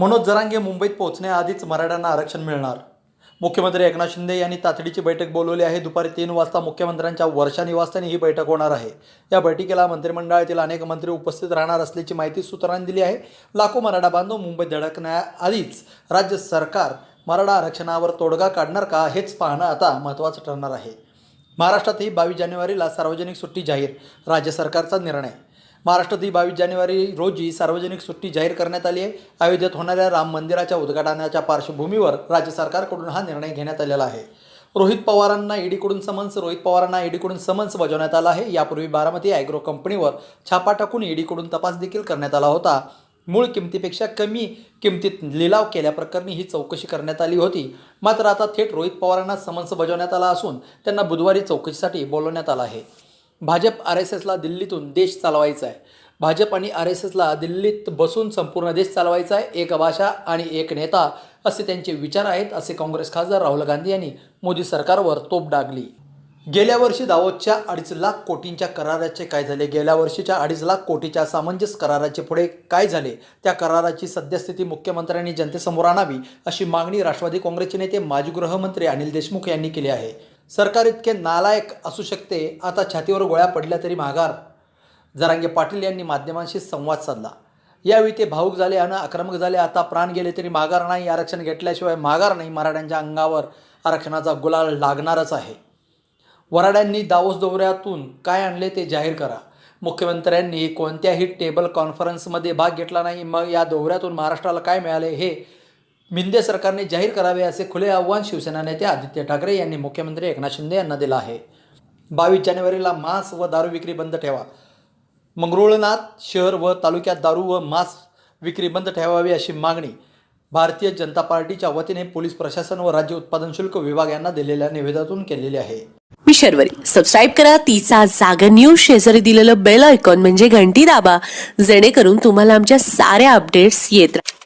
मनोज जरांगे मुंबईत पोहोचण्याआधीच मराठ्यांना आरक्षण मिळणार. मुख्यमंत्री एकनाथ शिंदे यांनी तातडीची बैठक बोलवली आहे. दुपारी तीन वाजता मुख्यमंत्र्यांच्या वर्षा निवासस्थानी ही बैठक होणार आहे. या बैठकीला मंत्रिमंडळातील अनेक मंत्री उपस्थित राहणार असल्याची माहिती सूत्रांनी दिली आहे. लाखो मराठा बांधव मुंबईत धडकण्याआधीच राज्य सरकार मराठा आरक्षणावर तोडगा काढणार का हेच पाहणं आता महत्त्वाचं ठरणार आहे. महाराष्ट्रातही बावीस जानेवारीला सार्वजनिक सुट्टी जाहीर राज्य सरकारचा निर्णय महाराष्ट्रातही बावीस जानेवारी रोजी सार्वजनिक सुट्टी जाहीर करण्यात आली आहे. अयोध्येत होणाऱ्या राम मंदिराच्या उद्घाटनाच्या पार्श्वभूमीवर राज्य सरकारकडून हा निर्णय घेण्यात आलेला आहे. रोहित पवारांना ईडीकडून समन्स रोहित पवारांना ईडीकडून समन्स बजावण्यात आला आहे. यापूर्वी बारामती ॲग्रो कंपनीवर छापा टाकून ईडीकडून तपास देखील करण्यात आला होता. मूळ किमतीपेक्षा कमी किमतीत लिलाव केल्याप्रकरणी ही चौकशी करण्यात आली होती. मात्र आता थेट रोहित पवारांना समन्स बजावण्यात आला असून त्यांना बुधवारी चौकशीसाठी बोलवण्यात आलं आहे. भाजप आर एस एसला दिल्लीतून देश चालवायचा आहे. भाजप आणि आर एस एसला दिल्लीत बसून संपूर्ण देश चालवायचा आहे. एक भाषा आणि एक नेता असे त्यांचे विचार आहेत असे काँग्रेस खासदार राहुल गांधी यांनी मोदी सरकारवर तोप डागली. गेल्या वर्षी दावतच्या अडीच लाख कोटींच्या कराराचे काय झाले? गेल्या वर्षीच्या अडीच लाख कोटीच्या सामंजस्य कराराचे पुढे काय झाले? त्या कराराची सद्यस्थिती मुख्यमंत्र्यांनी जनतेसमोर आणावी अशी मागणी राष्ट्रवादी काँग्रेसचे नेते माजी गृहमंत्री अनिल देशमुख यांनी केली आहे. सरकार इतके नालायक असू शकते आता छातीवर गोळ्या पडल्या तरी माघार. जरांगे पाटील यांनी माध्यमांशी संवाद साधला. यावेळी ते भाऊक झाले आणि आक्रमक झाले आता प्राण गेले तरी माघार नाही आरक्षण घेतल्याशिवाय माघार नाही मराठ्यांच्या अंगावर आरक्षणाचा गुलाल लागणारच आहे. वराड्यांनी दावोस दौऱ्यातून काय आणले ते जाहीर करा. मुख्यमंत्र्यांनी कोणत्याही टेबल कॉन्फरन्समध्ये भाग घेतला नाही मग या दौऱ्यातून महाराष्ट्राला काय मिळाले हे मिंदे सरकारने जाहीर करावे असे खुले आव्हान शिवसेना नेते आदित्य ठाकरे यांनी मुख्यमंत्री एकनाथ शिंदे यांना दिलं आहे. बावीस जानेवारीला मांस व दारू विक्री बंद ठेवा. मंगरुळनाथ शहर व तालुक्यात दारू व मांस विक्री बंद ठेवावी अशी मागणी भारतीय जनता पार्टीच्या वतीने पोलीस प्रशासन व राज्य उत्पादन शुल्क विभाग यांना दिलेल्या निवेदनातून केलेली आहे. मी शर्वरी. सबस्क्राईब करा. तिचा जागर न्यूज शेजारी दिलेलं बेल आयकॉन म्हणजे घंटी दाबा. जेणेकरून तुम्हाला आमच्या साऱ्या अपडेट्स येत राहतील